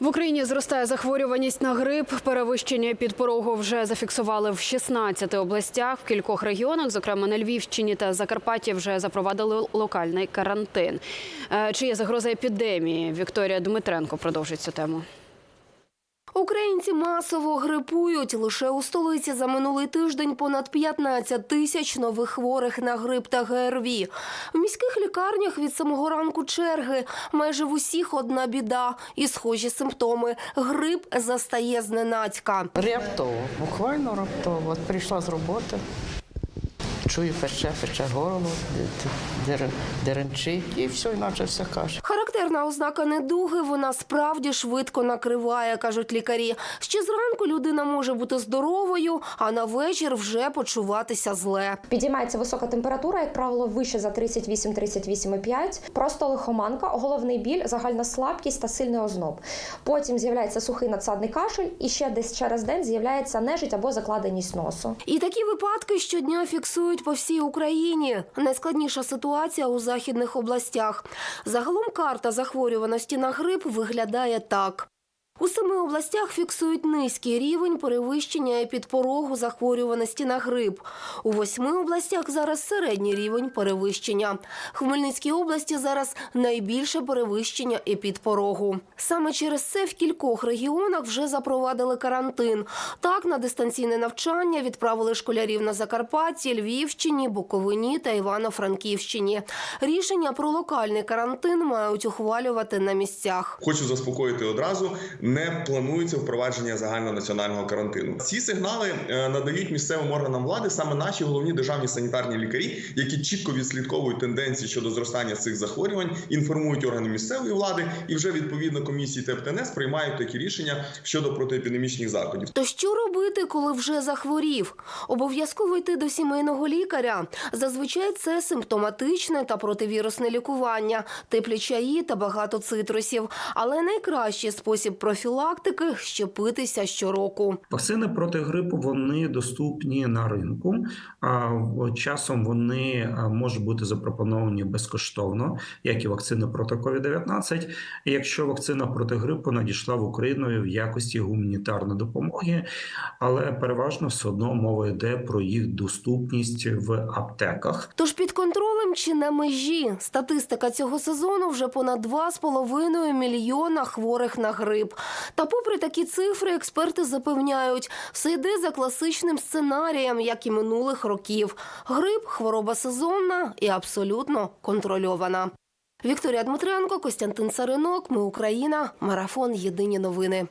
В Україні зростає захворюваність на грип. Перевищення підпорогу вже зафіксували в 16 областях. В кількох регіонах, зокрема на Львівщині та Закарпатті, вже запровадили локальний карантин. Е, Чи є загроза епідемії? Вікторія Дмитренко продовжить цю тему. Українці масово грипують. Лише у столиці за минулий тиждень понад 15 тисяч нових хворих на грип та ГРВІ. В міських лікарнях від самого ранку черги. Майже в усіх одна біда і схожі симптоми. Грип застає зненацька. Раптово, буквально раптово. От прийшла з роботи, чую, пече, пече горло, деренчить, і все, іначе все каже. Характерна ознака недуги, вона справді швидко накриває, кажуть лікарі. Ще зранку людина може бути здоровою, а на вечір вже почуватися зле. Підіймається висока температура, як правило, вище за 38-38,5. Просто лихоманка, головний біль, загальна слабкість та сильний озноб. Потім з'являється сухий надсадний кашель, і ще десь через день з'являється нежить або закладеність носу. І такі випадки щодня фіксують по всій Україні. Найскладніша ситуація у західних областях. Загалом карта захворюваності на грип виглядає так. У семи областях фіксують низький рівень перевищення епідпорогу захворюваності на грип. У восьми областях зараз середній рівень перевищення. Хмельницькій області зараз найбільше перевищення епідпорогу. Саме через це в кількох регіонах вже запровадили карантин. Так, на дистанційне навчання відправили школярів на Закарпатті, Львівщині, Буковині та Івано-Франківщині. Рішення про локальний карантин мають ухвалювати на місцях. Хочу заспокоїти одразу. Не планується впровадження загальнонаціонального карантину. Ці сигнали е, надають місцевим органам влади саме наші головні державні санітарні лікарі, які чітко відслідковують тенденції щодо зростання цих захворювань, інформують органи місцевої влади, і вже відповідно комісії ТЕПТНС приймають такі рішення щодо протиепідемічних заходів. То що робити, коли вже захворів? Обов'язково йти до сімейного лікаря. Зазвичай це симптоматичне та противірусне лікування, теплі чаї та багато цитрусів. Але найкращий спосіб профілактики щепитися щороку. Вакцини проти грипу вони доступні на ринку. А часом вони можуть бути запропоновані безкоштовно, як і вакцини проти COVID-19. Якщо вакцина проти грипу надійшла в Україну в якості гуманітарної допомоги, але переважно все одно мова йде про їх доступність в аптеках. Тож під контролем чи на межі статистика цього сезону вже понад 2,5 мільйона хворих на грип. Та попри такі цифри, експерти запевняють, все йде за класичним сценарієм, як і минулих років. Грип хвороба сезонна і абсолютно контрольована. Вікторія Дмитренко, Костянтин Царинок. Ми Україна. Марафон. Єдині новини.